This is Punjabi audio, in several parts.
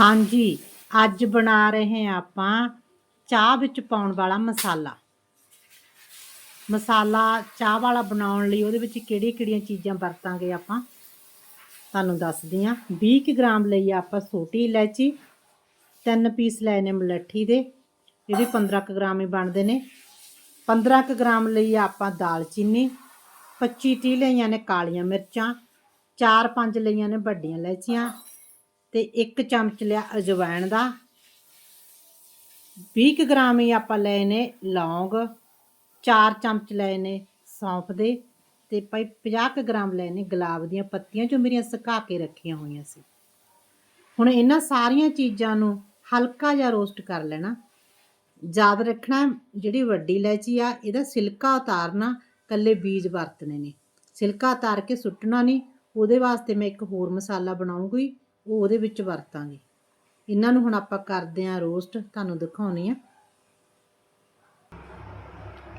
ਹਾਂਜੀ, ਅੱਜ ਬਣਾ ਰਹੇ ਹਾਂ ਆਪਾਂ ਚਾਹ ਵਿੱਚ ਪਾਉਣ ਵਾਲਾ ਮਸਾਲਾ। ਮਸਾਲਾ ਚਾਹ ਵਾਲਾ ਬਣਾਉਣ ਲਈ ਉਹਦੇ ਵਿੱਚ ਕਿਹੜੀਆਂ-ਕਿਹੜੀਆਂ ਚੀਜ਼ਾਂ ਵਰਤਾਂਗੇ ਆਪਾਂ? ਤੁਹਾਨੂੰ ਦੱਸਦੀ ਹਾਂ। 20 ਕੁ ਗ੍ਰਾਮ ਲਈ ਆਪਾਂ ਛੋਟੀ ਇਲਾਇਚੀ, ਤਿੰਨ ਪੀਸ ਲਏ ਨੇ ਮਲੱਠੀ ਦੇ, ਇਹਦੇ 15 ਕੁ ਗ੍ਰਾਮ ਹੀ ਬਣਦੇ ਨੇ। 15 ਕੁ ਗ੍ਰਾਮ ਲਈ ਆਪਾਂ ਦਾਲਚੀਨੀ 25 30 ਲਈਆਂ ਨੇ ਕਾਲੀਆਂ ਮਿਰਚਾਂ 4-5 ਲਈਆਂ ਨੇ ਵੱਡੀਆਂ ਇਲਾਇਚੀਆਂ ਤੇ 1 ਚਮਚ ਲਿਆ ਅਜਵਾਇਣ ਦਾ। 20 ਕੁ ਗ੍ਰਾਮ ਹੀ ਆਪਾਂ ਲਏ ਨੇ ਲੌਂਗ 4 ਚਮਚ ਲਏ ਨੇ ਸੌਂਫ ਦੇ ਤੇ ਭਾਈ 50 ਕੁ ਗ੍ਰਾਮ ਲਏ ਨੇ ਗੁਲਾਬ ਦੀਆਂ ਪੱਤੀਆਂ ਜੋ ਮੇਰੀਆਂ ਸੁਕਾ ਕੇ ਰੱਖੀਆਂ ਹੋਈਆਂ ਸੀ। ਹੁਣ ਇਹਨਾਂ ਸਾਰੀਆਂ ਚੀਜ਼ਾਂ ਨੂੰ ਹਲਕਾ ਜਿਹਾ ਰੋਸਟ ਕਰ ਲੈਣਾ। ਯਾਦ ਰੱਖਣਾ, ਜਿਹੜੀ ਵੱਡੀ ਇਲਾਇਚੀ ਆ, ਇਹਦਾ ਸਿਲਕਾ ਉਤਾਰਨਾ ਕੱਲੇ ਬੀਜ ਵਰਤਣੇ ਨੇ। ਸਿਲਕਾ ਉਤਾਰ ਕੇ ਸੁੱਟਣਾ ਨਹੀਂ, ਉਹਦੇ ਵਾਸਤੇ ਮੈਂ ਇੱਕ ਹੋਰ ਮਸਾਲਾ ਬਣਾਉਂਗੀ। ਉਹ ਉਹਦੇ ਵਿੱਚ ਵਰਤਾਂਗੇ। ਇਹਨਾਂ ਨੂੰ ਹੁਣ ਆਪਾਂ ਕਰਦੇ ਆਂ ਰੋਸਟ। ਤੁਹਾਨੂੰ ਦਿਖਾਉਣੀ ਆ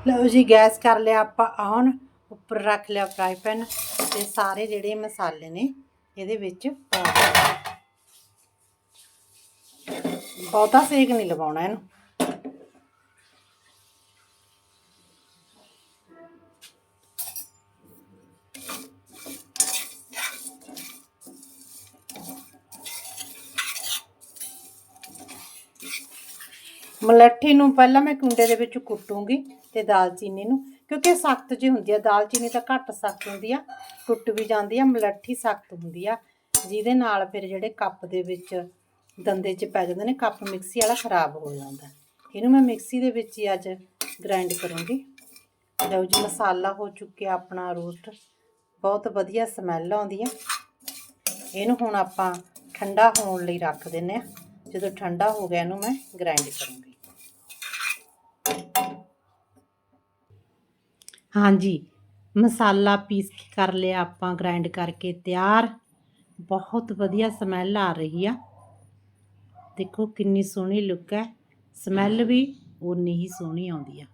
ਲਓ ਜੀ, ਗੈਸ ਕਰ ਲਿਆ ਆਪਾਂ ਔਨ ਉੱਪਰ ਰੱਖ ਲਿਆ ਫਰਾਈ ਪੈਨ ਤੇ ਸਾਰੇ ਜਿਹੜੇ ਮਸਾਲੇ ਨੇ ਇਹਦੇ ਵਿੱਚ ਪਾ ਦਿਓ। ਬਹੁਤਾ ਸੇਕ ਨਹੀਂ ਲਗਾਉਣਾ ਇਹਨੂੰ। ਮਲੱਠੀ ਨੂੰ ਪਹਿਲਾਂ ਮੈਂ ਕੁੰਡੇ ਦੇ ਵਿੱਚ ਕੁੱਟੂੰਗੀ ਤੇ ਦਾਲਚੀਨੀ ਨੂੰ, ਕਿਉਂਕਿ ਸਖਤ ਜਿਹੀ ਹੁੰਦੀ ਆ। ਦਾਲਚੀਨੀ ਤਾਂ ਘੱਟ ਸਖਤ ਹੁੰਦੀ ਆ ਟੁੱਟ ਵੀ ਜਾਂਦੀ ਆ, ਮਲੱਠੀ ਸਖਤ ਹੁੰਦੀ ਆ। ਜਿਹਦੇ ਨਾਲ ਫਿਰ ਜਿਹੜੇ ਕੱਪ ਦੇ ਵਿੱਚ ਦੰਦੇ 'ਚ ਪੈ ਜਾਂਦੇ ਨੇ, ਕੱਪ ਮਿਕਸੀ ਵਾਲਾ ਖਰਾਬ ਹੋ ਜਾਂਦਾ। ਇਹਨੂੰ ਮੈਂ ਮਿਕਸੀ ਦੇ ਵਿੱਚ ਹੀ ਅੱਜ ਗ੍ਰਾਈਂਡ ਕਰੂੰਗੀ। ਲਓ ਜੀ, ਮਸਾਲਾ ਹੋ ਚੁੱਕਿਆ ਆਪਣਾ ਰੋਸਟ। ਬਹੁਤ ਵਧੀਆ ਸਮੈਲ ਆਉਂਦੀ ਆ। ਇਹਨੂੰ ਹੁਣ ਆਪਾਂ ਠੰਡਾ ਹੋਣ ਲਈ ਰੱਖ ਦਿੰਨੇ ਆ। ਜਦੋਂ ਠੰਡਾ ਹੋ ਗਿਆ, ਇਹਨੂੰ ਮੈਂ ਗ੍ਰਾਈਂਡ ਕਰੂੰਗੀ। ਹਾਂਜੀ, ਮਸਾਲਾ ਪੀਸ ਕੇ ਕਰ ਲਿਆ ਆਪਾਂ ਗ੍ਰਾਈਂਡ ਕਰਕੇ ਤਿਆਰ। ਬਹੁਤ ਵਧੀਆ ਸਮੈਲ ਆ ਰਹੀ ਆ। ਦੇਖੋ ਕਿੰਨੀ ਸੋਹਣੀ ਲੁੱਕ ਹੈ। ਸਮੈਲ ਵੀ ਉਨੀ ਹੀ ਸੋਹਣੀ ਆਉਂਦੀ ਆ।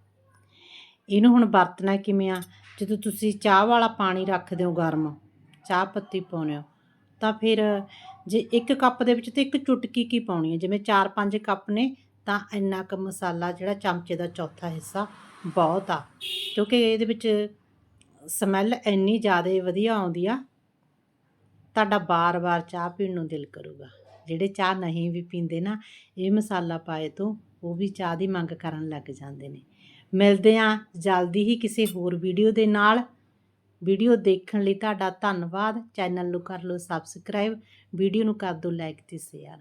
ਇਹਨੂੰ ਹੁਣ ਵਰਤਣਾ ਕਿਵੇਂ ਆ? ਜਦੋਂ ਤੁਸੀਂ ਚਾਹ ਵਾਲਾ ਪਾਣੀ ਰੱਖਦੇ ਹੋ ਗਰਮ, ਚਾਹ ਪੱਤੀ ਪਾਉਂਦੇ ਹੋ, ਤਾਂ ਫਿਰ ਜੇ ਇੱਕ ਕੱਪ ਦੇ ਵਿੱਚ ਤੇ ਇੱਕ ਚੁਟਕੀ ਕੀ ਪਾਉਣੀ ਹੈ? ਜਿਵੇਂ 4-5 ਕੱਪ ਨੇ, ਤਾਂ ਇੰਨਾ ਕੁ ਮਸਾਲਾ ਜਿਹੜਾ ਚਮਚੇ ਦਾ ਚੌਥਾ ਹਿੱਸਾ ਬਹੁਤ ਆ। ਕਿਉਂਕਿ ਇਹਦੇ ਵਿੱਚ ਸਮੈਲ ਇੰਨੀ ਜ਼ਿਆਦਾ ਵਧੀਆ ਆਉਂਦੀ ਆ, ਤੁਹਾਡਾ ਬਾਰ-ਬਾਰ ਚਾਹ ਪੀਣ ਨੂੰ ਦਿਲ ਕਰੂਗਾ। ਜਿਹੜੇ ਚਾਹ ਨਹੀਂ ਵੀ ਪੀਂਦੇ ਨਾ, ਇਹ ਮਸਾਲਾ ਪਾਏ ਤੋਂ ਉਹ ਵੀ ਚਾਹ ਦੀ ਮੰਗ ਕਰਨ ਲੱਗ ਜਾਂਦੇ ਨੇ। ਮਿਲਦੇ ਆ ਜਲਦੀ ਹੀ ਕਿਸੇ ਹੋਰ ਵੀਡੀਓ ਦੇ ਨਾਲ। ਵੀਡੀਓ ਦੇਖਣ ਲਈ ਤੁਹਾਡਾ ਧੰਨਵਾਦ। ਚੈਨਲ ਨੂੰ ਕਰ ਲਓ ਸਬਸਕ੍ਰਾਈਬ ਵੀਡੀਓ ਨੂੰ ਕਰ ਦਿਓ ਲਾਈਕ ਤੇ ਸ਼ੇਅਰ